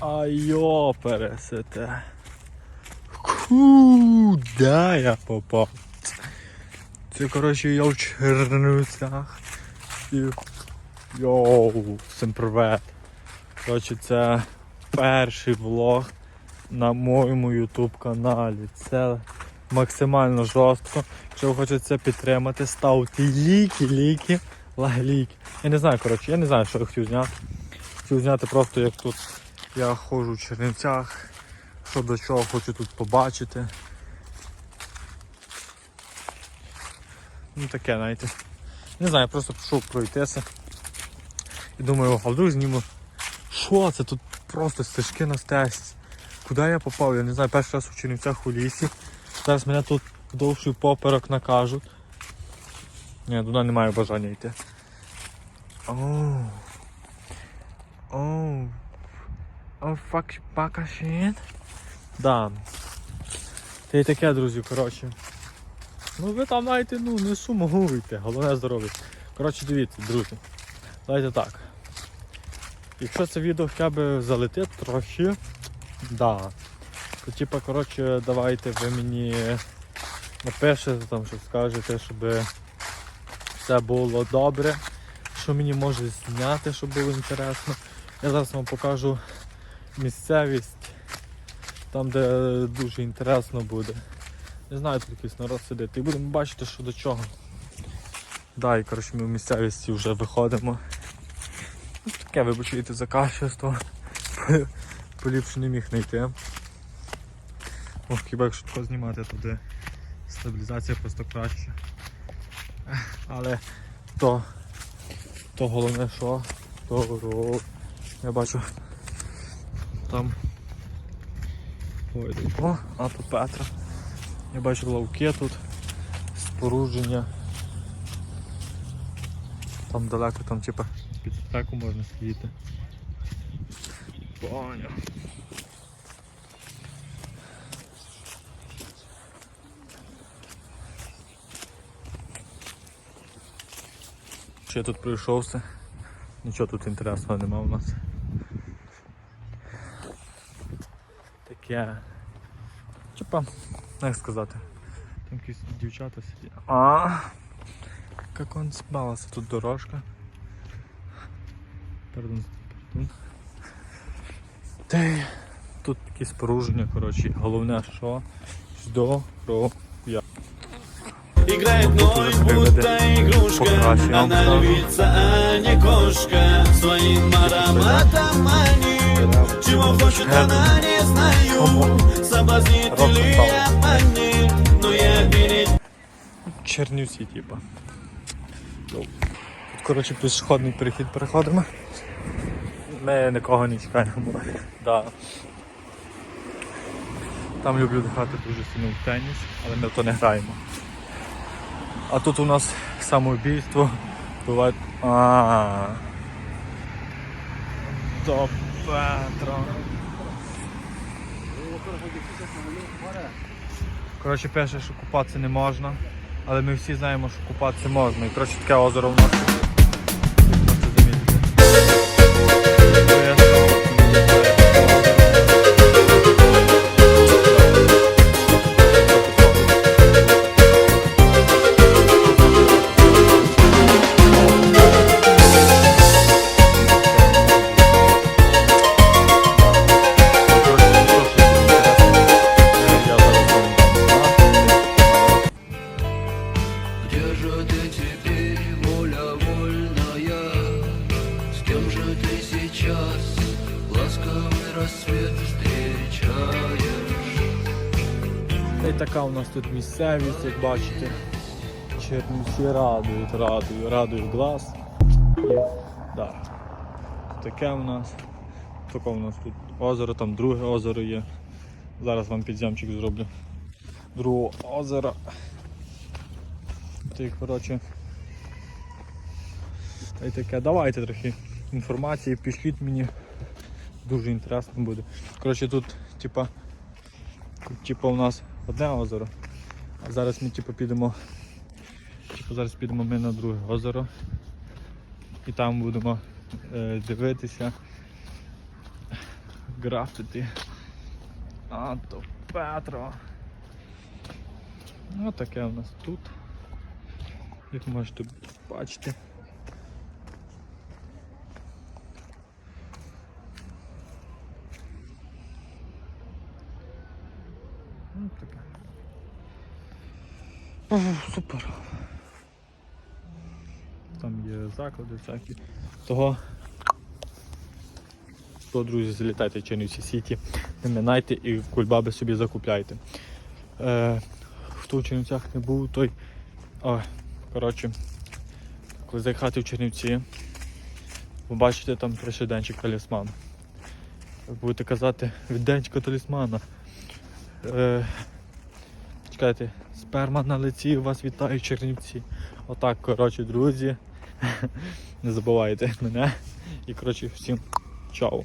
А йо, пересете. Куда я попав? Це, коротше, я в Чернівцях. І... Йоу, всім привет. Коротше, це перший влог на моєму YouTube каналі. Це максимально жорстко. Якщо ви хочете це підтримати, ставте ліки, ліки, лагліки. Я не знаю, коротше, я не знаю, що я хотів зняти. Хотів зняти просто як тут я ходжу в Чернівцях, що до чого хочу тут побачити. Ну таке, знаєте. Не знаю, я просто пішов пройтися. І думаю, а вдруг зніму. Що це? Тут просто стежки на стежці. Куди я попав? Я не знаю, перший раз у Чернівцях у лісі. Зараз мене тут довший поперек накажуть. Ні, туди не маю бажання йти. Оу. Оу. О, фак пака shit. Да. Та й таке, друзі, коротше. Ну ви там маєте, ну, не сумуйте, головне здоров'я. Коротше, дивіться, друзі. Давайте так. Якщо це відео хоча б залетить трохи, да. То типа, коротше, давайте ви мені напишете, там, що скажете, щоб все було добре, що мені може зняти, щоб було інтересно. Я зараз вам покажу місцевість, там де дуже інтересно буде. Не знаю, тут якийсь народ сидить. І будемо бачити, що до чого. Да, і коротше ми в місцевості вже виходимо. Таке вибачуєте за качество. Поліпше не міг знайти. О, хіба якщо тако знімати, то де стабілізація просто краще. Але то, то головне що, то я бачу там Ой, о, а тут Петра. Я бачу лавки тут, спорудження. Там далеко, там типа під спеку можна сидіти. Поняв. Що я тут пройшовся? Нічого тут інтересного нема у нас. Таке. Типа, як сказати. Там якісь дівчата сидять. А, як он збалася тут дорожка. Пардон, пардон. Та й тут такі споруження, коротше, головне що здоров'я. Играет ноль, будто игрушка я Она львица, а не кошка Своим ароматом манит оригинал. Чего хочет она, не знаю. Соблазнит ли обманет, но я перед... Чернюсі, типа. Ну, тут, коротше, пішохідний перехід переходимо. Ми нікого не чекаємо. Да. Там люблю грати дуже сильно в теніс, але ми в то не граємо. А тут у нас самоубійство буває. А-а-а. 4. Коротше, пише, що купатися не можна, але ми всі знаємо, що купатися можна. І коротше, таке озеро в нас. Така у нас тут місцевість, як бачите. Чернівці радують, радують, радують глаз. І, да. Таке у нас. Таке у нас тут озеро, там друге озеро є. Зараз вам підземчик зроблю. Другого озера. Й коротше. Та й таке. Давайте трохи інформації, пішліть мені. Дуже інтересно буде. Коротше, тут, типа, типа, у нас одне озеро. А зараз ми типу, підемо. Типу, зараз підемо ми на друге озеро. І там будемо е, дивитися. графіти. А то Петро. Ну таке у нас тут. Як можете бачити. Ну, таке. О, супер. Там є заклади всякі. Того. То, друзі, залітайте в Чернівці Сіті, не минайте і кульбаби собі закупляйте. Е, хто в Чернівцях не був, той. Ой, коротше, коли заїхати в Чернівці, ви бачите там пише денчик талісман. Будете казати від денчика талісмана. Е, чекайте, сперма на лиці вас вітаю Чернівці. Отак, коротше, друзі. Не забувайте мене. І коротше всім чао.